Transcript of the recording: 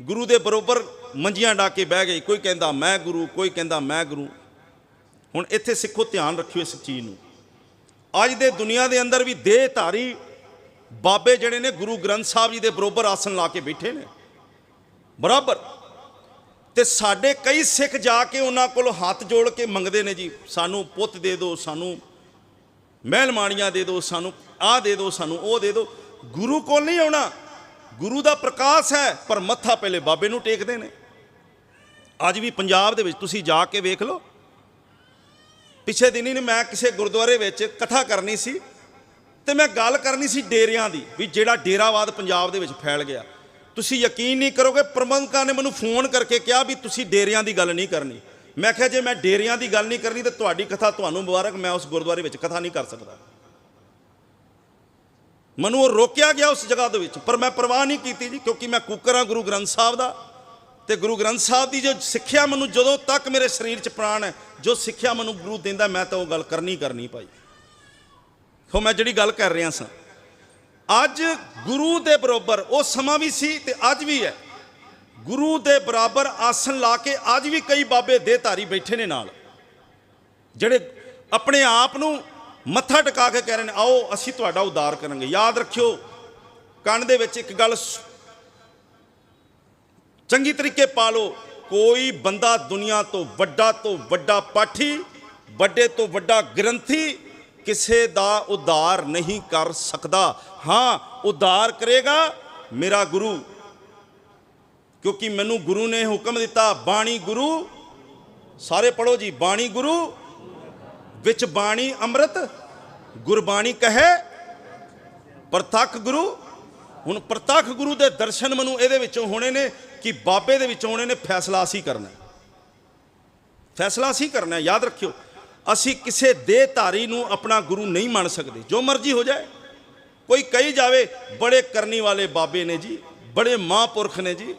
ਗੁਰੂ ਦੇ ਬਰੋਬਰ ਮੰਜੀਆਂ ਡਾ ਕੇ ਬਹਿ ਗਏ ਕੋਈ ਕਹਿੰਦਾ, ਮੈਂ ਗੁਰੂ, ਕੋਈ ਕਹਿੰਦਾ, ਮੈਂ ਗੁਰੂ। ਹੁਣ ਇੱਥੇ ਸਿੱਖੋ ਧਿਆਨ ਰੱਖਿਓ ਇਸ ਚੀਜ਼ ਨੂੰ। ਅੱਜ ਦੇ ਦੁਨੀਆ ਦੇ ਅੰਦਰ ਵੀ ਦੇਹ ਧਾਰੀ ਬਾਬੇ ਜਿਹੜੇ ਨੇ, ਗੁਰੂ ਗ੍ਰੰਥ ਸਾਹਿਬ ਜੀ ਦੇ ਬਰੋਬਰ ਆਸਣ ਲਾ ਕੇ ਬੈਠੇ ਨੇ। ਬਰਾਬਰ। ਤੇ ਸਾਡੇ ਕਈ ਸਿੱਖ ਜਾ ਕੇ ਉਹਨਾਂ ਕੋਲ ਹੱਥ ਜੋੜ ਕੇ ਮੰਗਦੇ ਨੇ ਜੀ, ਸਾਨੂੰ ਪੁੱਤ ਦੇ ਦਿਓ, ਸਾਨੂੰ ਮਹਿਲ ਮਾਣੀਆਂ ਦੇ ਦਿਓ, ਸਾਨੂੰ ਆਹ ਦੇ ਦਿਓ, ਸਾਨੂੰ ਉਹ ਦੇ ਦਿਓ। ਗੁਰੂ ਕੋਲ ਨਹੀਂ ਆਉਣਾ। ਗੁਰੂ ਦਾ ਪ੍ਰਕਾਸ਼ ਹੈ, ਪਰ ਮੱਥਾ ਪਹਿਲੇ ਬਾਬੇ ਨੂੰ ਟੇਕਦੇ ਨੇ। ਅੱਜ ਵੀ ਪੰਜਾਬ ਦੇ ਵਿੱਚ ਤੁਸੀਂ ਜਾ ਕੇ ਵੇਖ ਲਓ। ਪਿਛੇ ਦਿਨੀ ਨੇ ਮੈਂ ਕਿਸੇ ਗੁਰਦੁਆਰੇ ਵਿੱਚ ਕਥਾ ਕਰਨੀ ਸੀ ਤੇ ਮੈਂ ਗੱਲ ਕਰਨੀ ਸੀ ਡੇਰਿਆਂ ਦੀ ਵੀ ਜਿਹੜਾ ਡੇਰਾਵਾਦ ਪੰਜਾਬ ਦੇ ਵਿੱਚ ਫੈਲ ਗਿਆ। ਤੁਸੀਂ ਯਕੀਨ ਨਹੀਂ ਕਰੋਗੇ, ਪ੍ਰਬੰਧਕਾਂ ਨੇ ਮੈਨੂੰ ਫੋਨ ਕਰਕੇ ਕਿਹਾ ਵੀ ਤੁਸੀਂ ਡੇਰਿਆਂ ਦੀ ਗੱਲ ਨਹੀਂ ਕਰਨੀ। ਮੈਂ ਕਿਹਾ ਜੇ ਮੈਂ ਡੇਰਿਆਂ ਦੀ ਗੱਲ ਨਹੀਂ ਕਰਨੀ ਤੇ ਤੁਹਾਡੀ ਕਥਾ ਤੁਹਾਨੂੰ ਮੁਬਾਰਕ, ਮੈਂ ਉਸ ਗੁਰਦੁਆਰੇ ਵਿੱਚ ਕਥਾ ਨਹੀਂ ਕਰ ਸਕਦਾ। ਮੈਨੂੰ ਉਹ ਰੋਕਿਆ ਗਿਆ ਉਸ ਜਗ੍ਹਾ ਦੇ ਵਿੱਚ, ਪਰ ਮੈਂ ਪਰਵਾਹ ਨਹੀਂ ਕੀਤੀ ਜੀ, ਕਿਉਂਕਿ ਮੈਂ ਕੁੱਕਰ ਹਾਂ ਗੁਰੂ ਗ੍ਰੰਥ ਸਾਹਿਬ ਦਾ। ਤੇ ਗੁਰੂ ਗ੍ਰੰਥ ਸਾਹਿਬ ਦੀ ਜੋ ਸਿੱਖਿਆ ਮੈਨੂੰ ਜਦੋਂ ਤੱਕ ਮੇਰੇ ਸਰੀਰ 'ਚ ਪ੍ਰਾਣ ਹੈ, ਜੋ ਸਿੱਖਿਆ ਮੈਨੂੰ ਗੁਰੂ ਦਿੰਦਾ, ਮੈਂ ਤਾਂ ਉਹ ਗੱਲ ਕਰਨੀ ਕਰਨੀ ਭਾਈ। ਸੋ ਮੈਂ ਜਿਹੜੀ ਗੱਲ ਕਰ ਰਿਹਾ ਸਾਂ, ਅੱਜ ਗੁਰੂ ਦੇ ਬਰਾਬਰ ਉਹ ਸਮਾਂ ਵੀ ਸੀ ਤੇ ਅੱਜ ਵੀ ਹੈ। ਗੁਰੂ ਦੇ ਬਰਾਬਰ ਆਸਣ ਲਾ ਕੇ ਅੱਜ ਵੀ ਕਈ ਬਾਬੇ ਦੇ ਧਾਰੀ ਬੈਠੇ ਨੇ ਨਾਲ, ਜਿਹੜੇ ਆਪਣੇ ਆਪ ਨੂੰ ਮੱਥਾ ਟਿਕਾ ਕੇ ਕਹਿ ਰਹੇ ਨੇ, ਆਓ, ਅਸੀਂ ਤੁਹਾਡਾ ਉਦਾਰ ਕਰਾਂਗੇ। ਯਾਦ ਰੱਖਿਓ, ਕੰਨ ਦੇ ਵਿੱਚ ਇੱਕ ਗੱਲ ਚੰਗੀ ਤਰੀਕੇ ਪਾ ਲਓ ਕੋਈ ਬੰਦਾ ਦੁਨੀਆ ਤੋਂ ਵੱਡਾ ਤੋਂ ਵੱਡਾ ਪਾਠੀ, ਵੱਡੇ ਤੋਂ ਵੱਡਾ ਗ੍ਰੰਥੀ ਕਿਸੇ ਦਾ ਉਦਾਰ ਨਹੀਂ ਕਰ ਸਕਦਾ। ਹਾਂ, ਉਦਾਰ ਕਰੇਗਾ ਮੇਰਾ ਗੁਰੂ, ਕਿਉਂਕਿ ਮੈਨੂੰ ਗੁਰੂ ਨੇ ਹੁਕਮ ਦਿੱਤਾ, ਬਾਣੀ ਗੁਰੂ, ਸਾਰੇ ਪੜੋ ਜੀ, ਬਾਣੀ ਗੁਰੂ ਵਿੱਚ ਬਾਣੀ ਅੰਮ੍ਰਿਤ, ਗੁਰਬਾਣੀ ਕਹੇ, ਪ੍ਰਤੱਖ ਗੁਰੂ। ਹੁਣ ਪ੍ਰਤੱਖ ਗੁਰੂ ਦੇ ਦਰਸ਼ਨ ਮੈਨੂੰ ਇਹਦੇ ਵਿੱਚੋਂ ਹੋਣੇ ਨੇ ਕਿ ਬਾਬੇ ਦੇ ਵਿੱਚੋਂ ਹੋਣੇ ਨੇ, ਫੈਸਲਾ ਅਸੀਂ ਕਰਨਾ। ਫੈਸਲਾ ਅਸੀਂ ਕਰਨਾ, ਯਾਦ ਰੱਖਿਓ। ਅਸੀਂ ਕਿਸੇ ਦੇਹਧਾਰੀ ਨੂੰ ਆਪਣਾ ਗੁਰੂ ਨਹੀਂ ਮੰਨ ਸਕਦੇ। ਜੋ ਮਰਜ਼ੀ ਹੋ ਜਾਏ। ਕੋਈ ਕਹੀ ਜਾਵੇ, ਬੜੇ ਕਰਨੀ ਵਾਲੇ ਬਾਬੇ ਨੇ ਜੀ, ਬੜੇ ਮਹਾਂਪੁਰਖ ਨੇ ਜੀ।